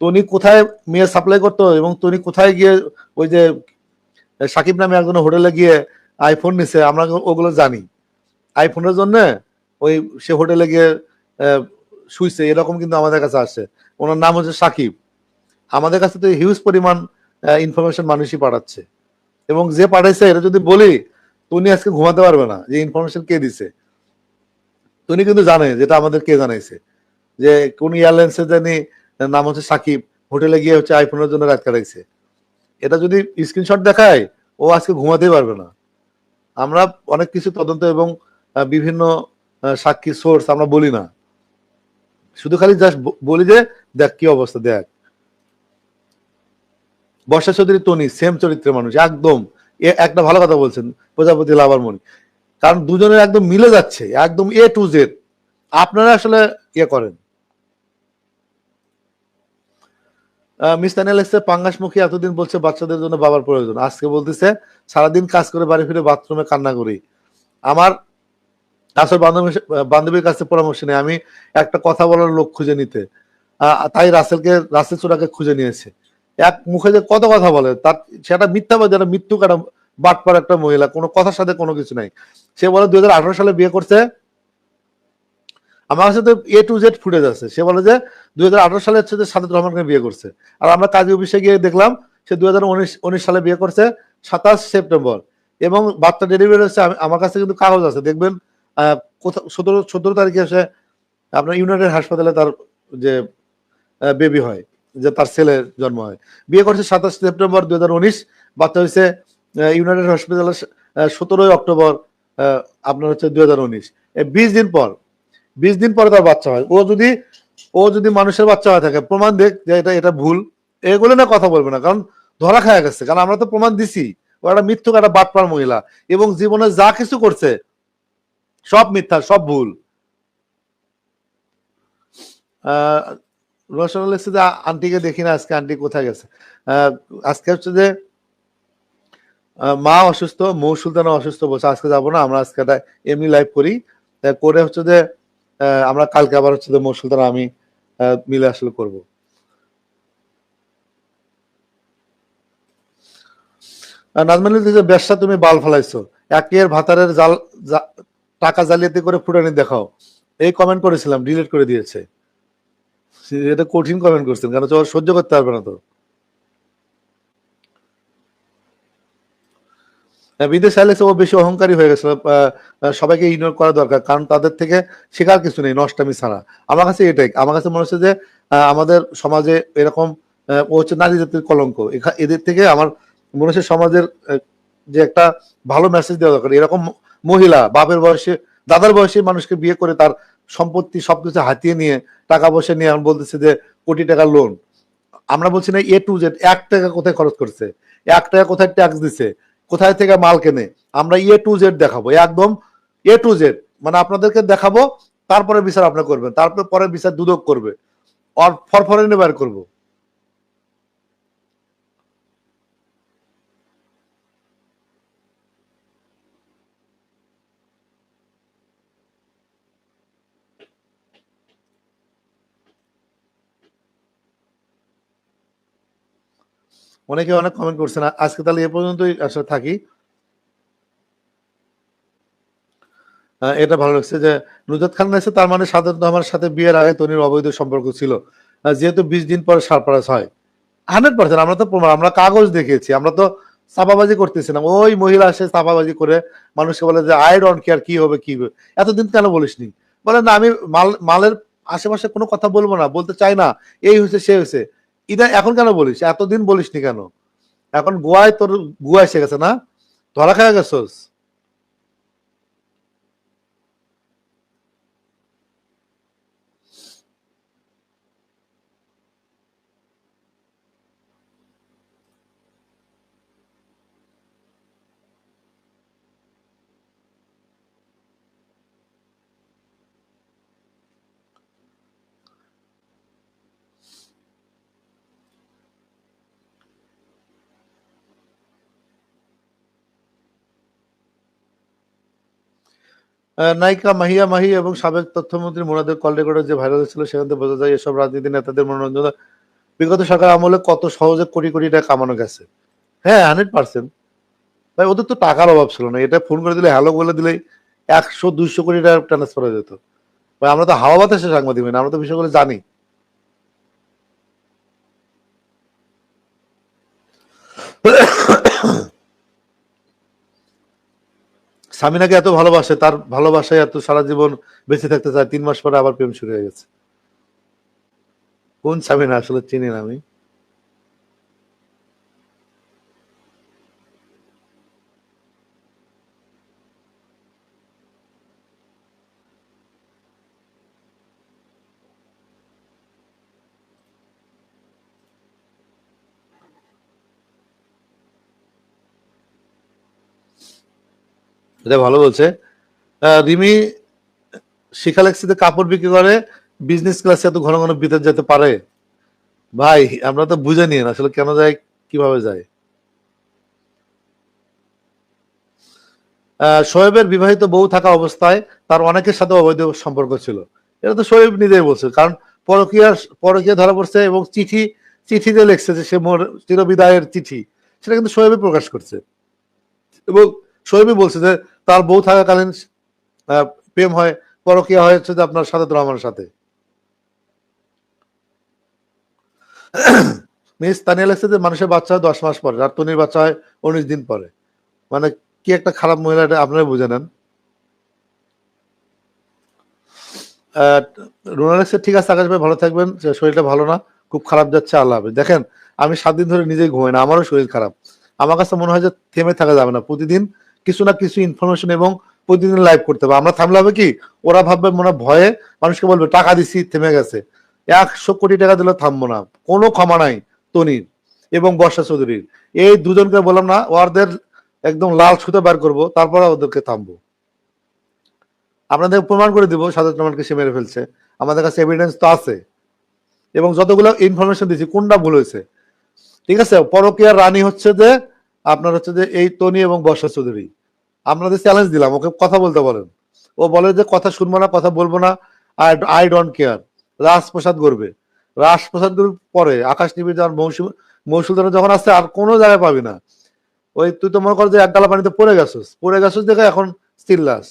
তনি কোথায় মেয়ে সাপ্লাই করতো এবং তনি কোথায় গিয়ে ওই যে সাকিব নামে একজন হোটেলে গিয়ে আইফোন নিছে, আমরা ওগুলো জানি। আইফোনের জন্য ওই সে হোটেলে গিয়ে শুইছে, এরকম কিন্তু আমাদের কাছে আসছে। ওনার নাম হচ্ছে সাকিব। আমাদের কাছে তো হিউজ পরিমাণ ইনফরমেশন মানুষই পাঠাচ্ছে। এবং যে পাঠাইছে, এটা যদি বলি তুমি আজকে ঘুমাতে পারবে না, যে ইনফরমেশন কে দিছে। তুমি কিন্তু জানে, যেটা আমাদের কে জানাইছে, যে কোন এয়ারলাইন্সে জানি নাম হচ্ছে সাকিব। হোটেলে গিয়ে হচ্ছে আইফোনের জন্য রাত কাটাইছে। এটা যদি স্ক্রিনশট দেখায়, ও আজকে ঘুমাতেই পারবে না। আমরা অনেক কিছু তদন্ত এবং বিভিন্ন সাক্ষী সোর্স আমরা বলি না। শুধু খালি জাস্ট বলি যে, দেখ কি অবস্থা, দেখ। বর্ষা চৌধুরী টনি সেম চরিত্রের মানুষ, একদম। একটা ভালো কথা বলছেন, প্রজাপতি লাভার মনি কারণ দুজনের একদম মিলে যাচ্ছে, একদম এ টু জেড আপনারা আসলে ইয়ে করেন। পাঙ্গাসমুখী এতদিন বলছে বাচ্চাদের জন্য বাবার প্রয়োজন। আজকে বলতেছে, সারাদিন কাজ করে বাড়ি ফিরে বাথরুমে কান্না করি। আমার আসল বান্ধবী, বান্ধবীর কাছে পরামর্শ নেই। আমি একটা কথা বলার লোক খুঁজে নিতে। তাই রাসেলকে, রাসেল চূড়াকে খুঁজে নিয়েছে। এক মুখে যে কত কথা বলে, তার সেটা মিথ্যাবাদী একটা মৃত্যু কাটা বাটপার একটা মহিলা। কোনো কথার সাথে কোনো কিছু নাই। সে বলে, দুই হাজার আঠারো সালে বিয়ে করছে আমার কাছে তো এ টু জেড ফুটেজ আছে। সে বলে যে দুই সালে হচ্ছে যে সাদেক রহমানকে বিয়ে করছে। আর আমরা কাজী অফিসে গিয়ে দেখলাম, সে দুই সালে বিয়ে করছে সাতাশ সেপ্টেম্বর। এবং বাচ্চা ডেলিভারি হচ্ছে আমার কাছে কিন্তু কাগজ আছে। দেখবেন সতেরো সতেরো তারিখে এসে আপনার ইউনাইটেড হাসপাতালে তার যে বেবি হয়, যে তার ছেলের জন্ম হয়। বিয়ে করছে সাতাশ সেপ্টেম্বর দুই হাজার উনিশ। বাচ্চা হয়েছে ইউনাইটেড হসপিটালে সতেরোই অক্টোবর আপনার হচ্ছে দুই হাজার উনিশ বিশ দিন পর বিশ দিন পরে তার বাচ্চা হয়। ও যদি ও যদি মানুষের বাচ্চা হয়ে থাকে, প্রমাণ দেখ যে এটা এটা ভুল। এগুলো না কথা বলবে না, কারণ ধরা খায় গেছে। কারণ আমরা তো প্রমাণ দিছি, ও একটা মিথ্যুক একটা বাটপার মহিলা এবং জীবনে যা কিছু করছে, সব মিথ্যা, সব ভুল। রোশন লিখছে আন্টিকে দেখি না, আজকে আন্টি কোথায় গেছে? আজকে হচ্ছে যে মা অসুস্থ, মৌ সুলতানা অসুস্থ বলছে, আজকে যাব না, আমরা আজকে এমনি লাইভ করি। করে হচ্ছে যে আমরা কালকে আবার হচ্ছে যে মৌ আমি মিলে আসলে করব। নাজমাল যে ব্যবসা তুমি বাল ফেলাইছো একের ভাতারের জাল টাকা জালিয়াতি করে ফুটানি দেখাও। এই কমেন্ট করেছিলাম ডিলিট করে দিয়েছে। এটা কঠিন কমেন্ট করছেন হচ্ছে সহ্য করতে পারবে না তো। বিদেশ আইলেক্স ও বেশি অহংকারী হয়ে গেছিল সবাইকে ইগনোর করা দরকার, কারণ তাদের থেকে শেখার কিছু নেই, নষ্টামি ছাড়া। আমার কাছে এটাই, আমার কাছে মনে হচ্ছে যে আমাদের সমাজে এরকম ও হচ্ছে নারী জাতির কলঙ্ক। এদের থেকে আমার মনে হচ্ছে সমাজের যে একটা ভালো মেসেজ দেওয়া দরকার। এরকম মহিলা, বাপের বয়সে, দাদার বয়সে মানুষকে বিয়ে করে তার সম্পত্তি সবকিছু হাতিয়ে নিয়ে, টাকা পয়সা নিয়ে আমি বলতেছে যে, কোটি টাকার লোন আমরা বলছি না এ টু জেড এক টাকা কোথায় খরচ করছে? এক টাকা কোথায় ট্যাক্স দিছে? কোথায় থেকে মাল কেনে? আমরা এ টু জেড দেখাবো, একদম এ টু জেড মানে আপনাদেরকে দেখাবো, তারপরে বিচার আপনি করবেন, তারপরে পরে বিচার দুদক করবে, আর ফরফরে নেবার করব। অনেকে অনেক কমেন্ট করছেন আজকে তাহলে এ পর্যন্তই আসলে থাকি। এটা ভালো লাগছে যে নুজাত খান এসে তার মানে সাদত রহমানের সাথে বিয়ের আগে তনির অবৈধ সম্পর্ক ছিল। যেহেতু বিশ দিন পরে সারপ্রাইজ হয়। হান্ড্রেড পার্সেন্ট, আমরা তো প্রমাণ, আমরা কাগজ দেখিয়েছি, আমরা তো চাপাবাজি করতেছি না। ওই মহিলা আসে চাপাবাজি করে মানুষকে বলে যে আই ডোন্ট কেয়ার কি হবে কি হবে? এতদিন কেন বলিসনি? বলে, না, আমি মাল, মালের আশেপাশে কোনো কথা বলব না, বলতে চাই না, এই হয়েছে, সে হয়েছে। এটা এখন কেন বলিস? এতদিন বলিস নি কেন? এখন গোয়ায় তোর গোয়া এসে গেছে না? ধরা খাওয়া গেছোস? নায়িকা মাহিয়া মাহি এবং সাবেক তথ্যমন্ত্রী মোনাদের কল রেকর্ডে যে ভাইরাল ছিল সেখান থেকে বোঝা যায় এসব রাজনীতি নেতাদের মনোরঞ্জন। বিগত সরকার আমলে কত সহজে কোটি কোটি টাকা কামানো গেছে। হ্যাঁ হান্ড্রেড পার্সেন্ট ভাই ওদের তো টাকার অভাব ছিল না। এটা ফোন করে দিলে হ্যালো বলে দিলেই একশো দুইশো কোটি টাকা ট্রান্সফার হয়ে যেত। ভাই আমরা তো হাওয়া বাতাসে সাংবাদিক না, আমরা তো বিষয়গুলো জানি। সামিনাকে এত ভালোবাসে, তার ভালোবাসায় এত সারা জীবন বেঁচে থাকতে চায়, তিন মাস পরে আবার প্রেম শুরু হয়ে গেছে। কোন সামিনা আসলে চিনি না আমি। এটা ভালো বলছে। রিমি শিখালেক্সিতে কাপড় বিক্রি করে বিজনেস ক্লাসে এত ঘন ঘন ভিতরে যেতে পারে? ভাই, আমরা তো বুঝে নিন আসলে কেন যায়, কীভাবে যায়? শোয়েবের বিবাহিত বউ থাকা অবস্থায় তার অনেকের সাথে অবৈধ সম্পর্ক ছিল। এটা তো শোয়েব নিজেই বলছে, কারণ পরকিয়া পরকিয়া ধরা পড়ছে এবং চিঠি, চিঠিতে লিখছে যে সে মোর চিরবিদায়ের চিঠি। সেটা কিন্তু শোয়েবে প্রকাশ করছে। এবং শোয়েবই বলছে যে তার বউ থাকাকালীন প্রেম হয়, পরকিয়া হয়েছে যে আপনার সাথে রহমানের সাথে। মিস তানিয়া লেগছে যে মানুষের বাচ্চা হয় দশ মাস পরে আর তনির বাচ্চা হয় উনিশ দিন পরে। মানে কি একটা খারাপ মহিলা আপনারা বুঝে নেন। রোনালেক্সে ঠিক আছে, আকাশ ভাই ভালো থাকবেন শরীরটা ভালো না, খুব খারাপ যাচ্ছে, আল্লাহ। দেখেন, আমি সাত দিন ধরে নিজেই ঘুমাই না, আমারও শরীর খারাপ। আমার কাছে মনে হয় যে থেমে থাকা যাবে না, প্রতিদিন কিছু না কিছু ইনফরমেশন এবং প্রতিদিন লাইভ করতে হবে। আমরা থামলে হবে কি? ওরা ভাববে, মনে ভয়ে মানুষকে বলবে, টাকা দিছি, থেমে গেছে। একশো কোটি টাকা দিলে থামবো না। কোনো ক্ষমা নাই তনির এবং বর্ষা চৌধুরীর। এই দুজনকে বললাম না ওদের একদম লাল সুতো বার করব, তারপরে ওদেরকে থামবো। আপনাদের প্রমাণ করে দিব, সাদত রহমানকে সে মেরে ফেলছে। আমাদের কাছে এভিডেন্স তো আছে। এবং যতগুলো ইনফরমেশন দিয়েছি, কোনটা ভুল হয়েছে? ঠিক আছে? পরকিয়ার রানী হচ্ছে যে, আপনার হচ্ছে যে এই তনি এবং বর্ষা চৌধুরী। আপনাদের চ্যালেঞ্জ দিলাম, ওকে কথা বলতে বলেন। ও বলে যে, কথা শুনব না, কথা বলব না আই আই ডোন্ট কেয়ার রাজপ্রসাদ করবে রাজপ্রসাদ করবে পরে আকাশ নিবিড় যখন মৌসুম মৌসুলদার যখন আসছে, আর কোনো জায়গায় পাবি না। ওই তুই তো মনে কর যে এক গালা পানিতে পড়ে গেছিস পড়ে গেছিস দেখে এখন স্টিল লাস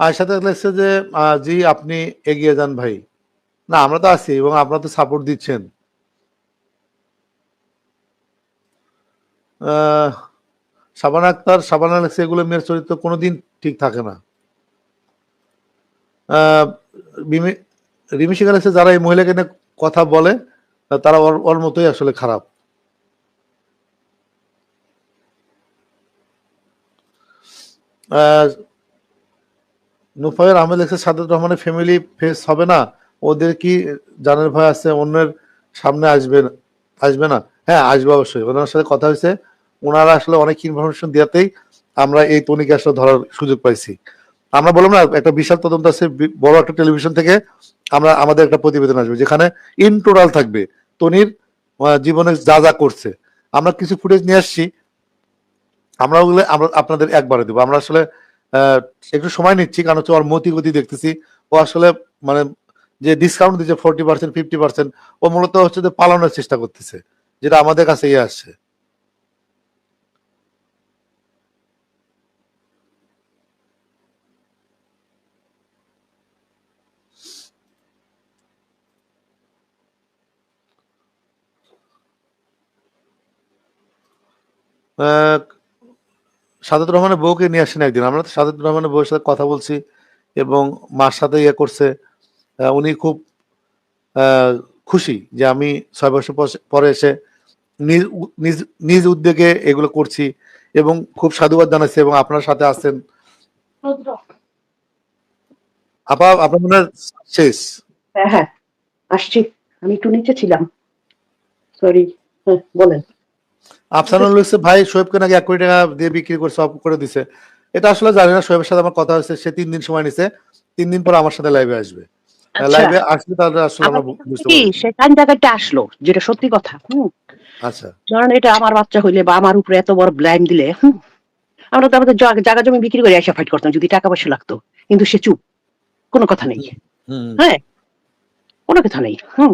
আর সাথে লাগছে যে জি, আপনি এগিয়ে যান ভাই। না, আমরা তো আছি এবং আপনারা তো সাপোর্ট দিচ্ছেন। শাবানা আক্তার লাগছে এগুলো মেয়ের চরিত্র কোনোদিন ঠিক থাকে না। রিমি লাগছে যারা এই মহিলাকে নিয়ে কথা বলে তারা ওর মতোই আসলে খারাপ। নুফায়ের আহমেদ লেখছে, সাদত রহমানের ফ্যামিলি ফেস হবে না। ওদের কি জানের ভয় আছে? অন্যের সামনে আসবে আসবে না? হ্যাঁ আসবে অবশ্যই। ওনার সাথে কথা হয়েছে। ওনারা আসলে অনেক ইনফরমেশন দেওয়াতেই আমরা এই তনিকে আসলে ধরার সুযোগ পাইছি। আমরা বললাম না, একটা বিশাল তদন্ত আছে বড় একটা টেলিভিশন থেকে আমরা আমাদের একটা প্রতিবেদন আসবে, যেখানে ইন টোটাল থাকবে। তনির জীবনে যা যা করছে। আমরা কিছু ফুটেজ নিয়ে আসছি। আমরা ওগুলো আমরা আপনাদের একবারে দেবো। আমরা আসলে একটু সময় নিচ্ছি কারণ হচ্ছে ওর মতি গতি দেখতেছি। ও আসলে মানে যে ডিসকাউন্ট দিচ্ছে ফোরটি পার্সেন্ট ফিফটি পার্সেন্ট ও মূলত হচ্ছে যে পালানোর চেষ্টা করতেছে যেটা আমাদের কাছে ইয়ে আসছে। আহ, সাদত রহমানের বউকে নিয়ে আসেন একদিন। আমরা তো সাদত রহমানের বউয়ের সাথে কথা বলছি এবং মার সাথে ইয়ে করছে। উনি খুব খুশি যে আমি ছয় বছর পরে এসে নিজ নিজ নিজ উদ্যোগে এগুলো করছি এবং খুব সাধুবাদ জানাচ্ছি এবং আপনার সাথে আছেন। আপা, আপনার মনে হয় শেষ? হ্যাঁ হ্যাঁ আসছি। আমি একটু নিচে ছিলাম। সরি বলেন। আফসানুল হচ্ছে ভাই শোয়েবকে নাকি এক কোটি টাকা দিয়ে বিক্রি করে সব করে দিছে। এটা আসলে জানি না শোয়েবের সাথে আমার কথা হয়েছে সে তিন দিন সময় নিছে তিন দিন পর আমার সাথে লাইভে আসবে। আচ্ছা। লাইভে আসলে তাহলে আসলে আমরা বুঝতে সে টাইম জায়গাটা আসলো যেটা সত্যি কথা? আচ্ছা। কারণ এটা আমার বাচ্চা হইলে বা আমার উপরে এত বড় ব্লাইম দিলে আমরা তো আমাদের জায়গা জমি বিক্রি করে এসে ফাইট করতাম যদি টাকা পয়সা লাগতো কিন্তু সে চুপ কোনো কথা নেই। হুম। হ্যাঁ কোনো কথা নেই হুম।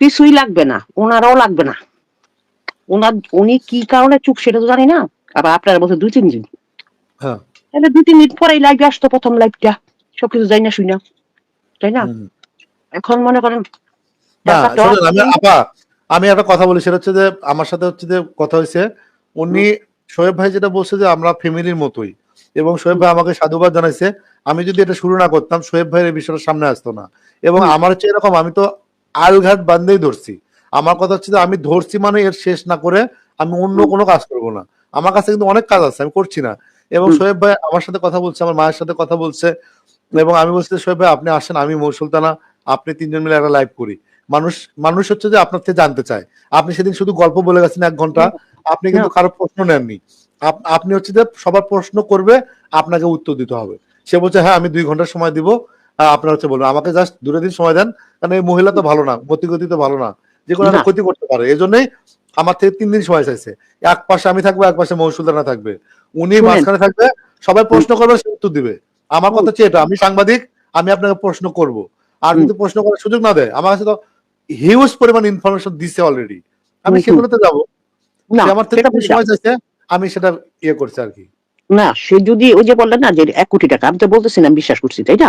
কিছুই লাগবে না ওনারাও লাগবে না। ওনার উনি কি কারণে চুপ সেটা তো জানি না। আবার আপনার বলতে দুই তিন দিন। হ্যাঁ। তাহলে দুই তিন মিনিট পরে লাইভে আসতো প্রথম লাইভটা সবকিছু যাই না শুই না। তাই না? এখন মনে করেন আমি আপা আমি একটা কথা বলি সেটা হচ্ছে যে আমার সাথে হচ্ছে যে কথা হয়েছে উনি শোয়েব ভাই যেটা বলছে যে আমরা ফ্যামিলির মতোই। এবং শোয়েব ভাই আমাকে সাধুবাদ জানাইছে আমি যদি এটা শুরু না করতাম শোয়েব ভাইয়ের এই বিষয়টা সামনে আসতো না। এবং আমার হচ্ছে এরকম আমি তো আলঘাট বান্ধেই ধরছি। আমার কথা হচ্ছে যে আমি ধরছি মানে এর শেষ না করে আমি অন্য কোনো কাজ করব না। আমার কাছে কিন্তু অনেক কাজ আছে আমি করছি না। এবং। শোয়েব ভাই আমার সাথে কথা বলছে আমার মায়ের সাথে কথা বলছে এবং আমি বলছি শোয়েব ভাই আপনি আসেন আমি মৌ সুলতানা আপনি তিনজন মিলে একটা লাইভ করি। মানুষ মানুষ হচ্ছে যে আপনার থেকে জানতে চায়। আপনি সেদিন শুধু গল্প বলে গেছেন এক ঘণ্টা আপনি কিন্তু কারও প্রশ্ন নেননি। আপনি হচ্ছে যে সবার প্রশ্ন করবে আপনাকে উত্তর দিতে হবে। সে বলছে হ্যাঁ আমি দুই ঘণ্টা সময় দিব। আপনার হচ্ছে বলবেন আমাকে জাস্ট দূরে দিন সময় দেন। কারণ এই মহিলা তো ভালো না মতিগতি তো ভালো না। যে কোনো ক্ষতি করতে পারে। এই জন্যই আমার থেকে তিন দিন সময় চাইছে। এক পাশে আমি থাকব এক পাশে মৌসুলদানা থাকবে। উনি মাঝখানে থাকবে সবাই প্রশ্ন করবে সে উত্তর দিবে। আমার কথা হচ্ছে এটা আমি সাংবাদিক আমি আপনাকে প্রশ্ন করব। আর যদি প্রশ্ন করার সুযোগ না দেয় আমার কাছে তো হিউজ পরিমাণ ইনফরমেশন দিছে অলরেডি আমি। সেগুলোতে যাব। না আমার থেকে তিন দিন সময় চাইছে আমি সেটা ইয়ে করছি আর কি। না সে যদি ওই যে বললেন না যে এক কোটি টাকা আমি তো বলতেছি না আমি বিশ্বাস করছি তাই না?